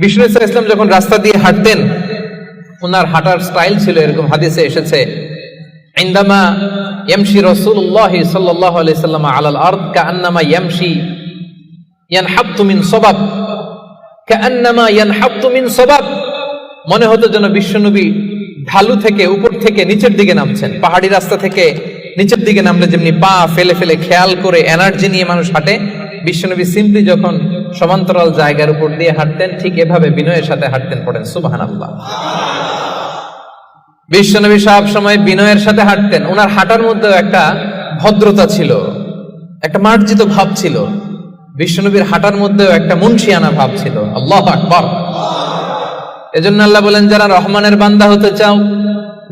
বিষ্ণু ইসা ইসলাম যখন রাস্তা দিয়ে হাঁটতেন ওনার হাঁটার স্টাইল ছিল এরকম, হাদিসে এসেছে, ইন্দামা ইয়ামশি রাসূলুল্লাহ সাল্লাল্লাহু আলাইহি সাল্লাম আলাল আরদ, কাআন্নামা ইয়ামশি ইয়ানহাবতু মিন সবাব, কাআন্নামা ইয়ানহাবতু মিন সবাব। মনে হতো যেন বিশ্বনবী ঢালু থেকে উপর থেকে নিচের দিকে নামছেন, পাহাড়ি রাস্তা থেকে নিচের দিকে নামলে যেমনি পা ফেলে ফেলে খেয়াল করে এনার্জি নিয়ে মানুষ হাঁটে, বিশ্বনবী সিম্পলি যখন সমান্তরাল জায়গার উপর দিয়ে হাঁটতেন, ঠিক এভাবে বিনয়ের সাথে হাঁটতেন পড়েন সুবাহান আল্লাহ বিশ্বনবী সব সময় বিনয়ের সাথে হাঁটতেন। ওনার হাঁটার মধ্যেও একটা ভদ্রতা ছিল, একটা মার্জিত ভাব ছিল। বিশ্বনবীর হাঁটার মধ্যেও একটা মুন্সিয়ানা ভাব ছিল। আল্লাহ আকবর। এজন্য আল্লাহ বলেন, যারা রহমানের বান্দা হতে চাও,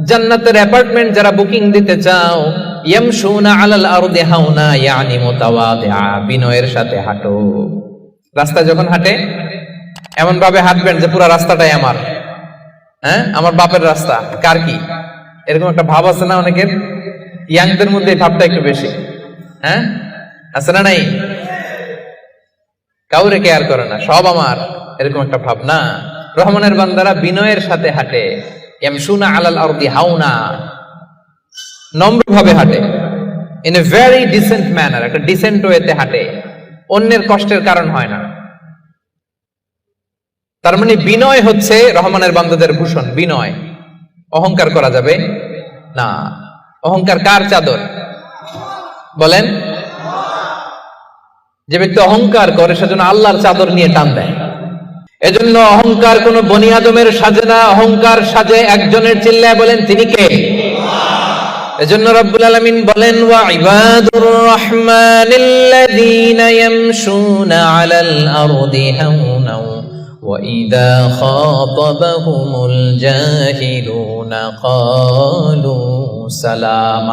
জান্নাতের অ্যাপার্টমেন্ট যারা বুকিং দিতে চাও ইয়ামশুনা আলাল আরদি হাউনা, ইয়ানি মুতাওয়াদিআ, বিনয়ের সাথে হাঁটো। রাস্তা যখন হাঁটে এমন ভাবে হাঁটবেন যে পুরো রাস্তাটাই আমার। হ্যাঁ? আমার বাপের রাস্তা। কার কি? এরকম একটা ভাব আছে না অনেকের? ইয়াংদের মধ্যে এই ভাবটা একটু বেশি। হ্যাঁ? আছে না নাই? কাউরে কেয়ার করে না, সব আমার। এরকম একটা ভাবনা রহমানের বান্দারা বিনয়ের সাথে হাঁটে। ইয়ামশুনা আলাল আরদি হাউনা নম্র ভাবে হাঁটে। In a very decent manner একটা ডিসেন্ট ওয়েতে হাঁটে। অন্যের কষ্টের কারণ হয় না। তার মানে বিনয় হচ্ছে রহমানের বান্দাদের ভূষণ, বিনয়। অহংকার করা যাবে না। অহংকার কার চাদর? বলেন। যে ব্যক্তি অহংকার করে, সেজন্য আল্লাহর চাদর নিয়ে টান দেয়। এজন্য অহংকার কোন বনি আদমের সাজে না, অহংকার সাজে একজনের চিল্লায় বলেন, তিনি কে? এজন্য রব্বুল আলামিন বলেন ওয়া ইবাদুর রহমানিল্লাযীনা ইয়ামশুনা আলাল আরদি হাওনা ওয়া ইযা খাতাবাহুমুল জাহিলুনা ক্বালু সালামা